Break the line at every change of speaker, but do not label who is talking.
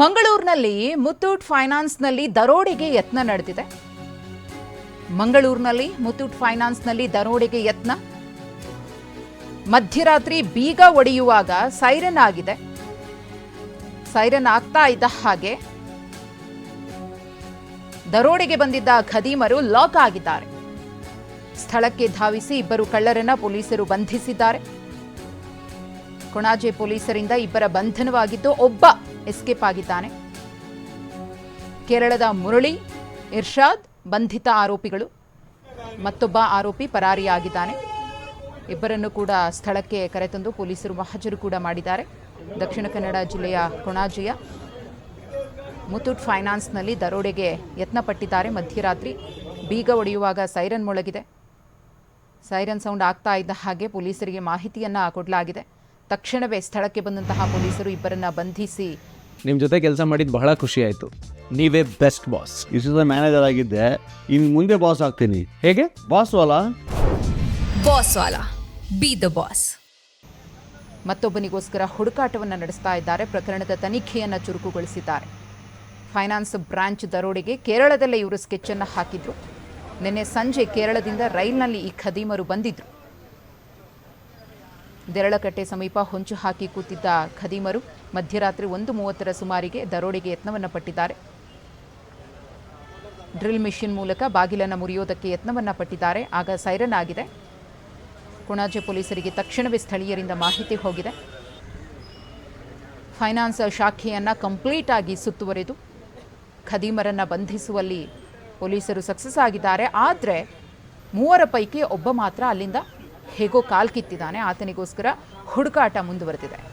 ಮಂಗಳೂರಿನಲ್ಲಿ ಮುತ್ತೂಟ್ ಫೈನಾನ್ಸ್ನಲ್ಲಿ ದರೋಡೆಗೆ ಯತ್ನ ನಡೆದಿದೆ. ಮಂಗಳೂರಿನಲ್ಲಿ ಮುತ್ತೂಟ್ ಫೈನಾನ್ಸ್ನಲ್ಲಿ ದರೋಡೆಗೆ ಯತ್ನ. ಮಧ್ಯರಾತ್ರಿ ಬೀಗ ಒಡೆಯುವಾಗ ಸೈರನ್ ಆಗಿದೆ. ಸೈರನ್ ಆಗ್ತಾ ಇದ್ದ ಹಾಗೆ ದರೋಡೆಗೆ ಬಂದಿದ್ದ ಖದೀಮರು ಲಾಕ್ ಆಗಿದ್ದಾರೆ. ಸ್ಥಳಕ್ಕೆ ಧಾವಿಸಿ ಇಬ್ಬರು ಕಳ್ಳರನ್ನ ಪೊಲೀಸರು ಬಂಧಿಸಿದ್ದಾರೆ. ಕೊಣಾಜೆ ಪೊಲೀಸರಿಂದ ಇಬ್ಬರ ಬಂಧನವಾಗಿದ್ದು ಒಬ್ಬ ಎಸ್ಕೇಪ್ ಆಗಿದ್ದಾನೆ. ಕೇರಳದ ಮುರಳಿ, ಇರ್ಷಾದ್ ಬಂಧಿತ ಆರೋಪಿಗಳು. ಮತ್ತೊಬ್ಬ ಆರೋಪಿ ಪರಾರಿಯಾಗಿದ್ದಾನೆ. ಇಬ್ಬರನ್ನು ಕೂಡ ಸ್ಥಳಕ್ಕೆ ಕರೆತಂದು ಪೊಲೀಸರು ಮಹಜರು ಕೂಡ ಮಾಡಿದ್ದಾರೆ. ದಕ್ಷಿಣ ಕನ್ನಡ ಜಿಲ್ಲೆಯ ಕೊಣಾಜಿಯ ಮುತ್ತೂಟ್ ಫೈನಾನ್ಸ್ನಲ್ಲಿ ದರೋಡೆಗೆ ಯತ್ನಪಟ್ಟಿದ್ದಾರೆ. ಮಧ್ಯರಾತ್ರಿ ಬೀಗ ಒಡೆಯುವಾಗ ಸೈರನ್ ಮೊಳಗಿದೆ. ಸೈರನ್ ಸೌಂಡ್ ಆಗ್ತಾ ಇದ್ದ ಹಾಗೆ ಪೊಲೀಸರಿಗೆ ಮಾಹಿತಿಯನ್ನು ಕೊಡಲಾಗಿದೆ. ತಕ್ಷಣವೇ ಸ್ಥಳಕ್ಕೆ ಬಂದಂತಹ ಪೊಲೀಸರು ಇಬ್ಬರನ್ನು ಬಂಧಿಸಿ
ನಿಮ್ಮ ಜೊತೆ ಕೆಲಸ ಮಾಡಿದ್ದು ಬಹಳ ಖುಷಿ ಆಯಿತು. ನೀವೇ best boss
is is manager ಆಗಿದ್ದೆ. ಇನ್ನು ಮುಂದೆ ಬಾಸ್ ಆಗ್ತೀನಿ.
ಹೇಗೆ?
ಬಾಸ್ ಅಲ್ಲ
ಬಾಸ್ ವಾಲಾ. ಬಿ ದ ಬಾಸ್
ಮತ್ತೊಬ್ಬನಿಗೋಸ್ಕರ ಹುಡುಕಾಟವನ್ನು ನಡೆಸ್ತಾ ಇದ್ದಾರೆ. ಪ್ರಕರಣದ ತನಿಖೆಯನ್ನು ಚುರುಕುಗೊಳಿಸಿದ್ದಾರೆ. ಫೈನಾನ್ಸ್ ಬ್ರಾಂಚ್ ದರೋಡೆಗೆ ಕೇರಳದಲ್ಲೇ ಇವರು ಸ್ಕೆಚನ್ನು ಹಾಕಿದ್ರು. ನಿನ್ನೆ ಸಂಜೆ ಕೇರಳದಿಂದ ರೈಲ್ನಲ್ಲಿ ಈ ಖದೀಮರು ಬಂದಿದ್ರು. ದೇರಳಕಟ್ಟೆ ಸಮೀಪ ಹೊಂಚು ಹಾಕಿ ಕೂತಿದ್ದ ಖದೀಮರು ಮಧ್ಯರಾತ್ರಿ ಒಂದು ಮೂವತ್ತರ ಸುಮಾರಿಗೆ ದರೋಡೆಗೆ ಯತ್ನವನ್ನು ಪಟ್ಟಿದ್ದಾರೆ. ಡ್ರಿಲ್ ಮಿಷಿನ್ ಮೂಲಕ ಬಾಗಿಲನ್ನು ಮುರಿಯೋದಕ್ಕೆ ಯತ್ನವನ್ನು ಪಟ್ಟಿದ್ದಾರೆ. ಆಗ ಸೈರನ್ ಆಗಿದೆ. ಕೊಣಾಜೆ ಪೊಲೀಸರಿಗೆ ತಕ್ಷಣವೇ ಸ್ಥಳೀಯರಿಂದ ಮಾಹಿತಿ ಹೋಗಿದೆ. ಫೈನಾನ್ಸ್ ಶಾಖೆಯನ್ನು ಕಂಪ್ಲೀಟ್ ಆಗಿ ಸುತ್ತುವರೆದು ಖದೀಮರನ್ನು ಬಂಧಿಸುವಲ್ಲಿ ಪೊಲೀಸರು ಸಕ್ಸಸ್ ಆಗಿದ್ದಾರೆ. ಆದರೆ ಮೂವರ ಪೈಕಿ ಒಬ್ಬ ಮಾತ್ರ ಅಲ್ಲಿಂದ ಹೇಗೋ ಕಾಲ್ ಕಿತ್ತಿದ್ದಾನೆ ಆತನಿಗೋಸ್ಕರ ಹುಡುಕಾಟ ಮುಂದುವರೆದಿದೆ.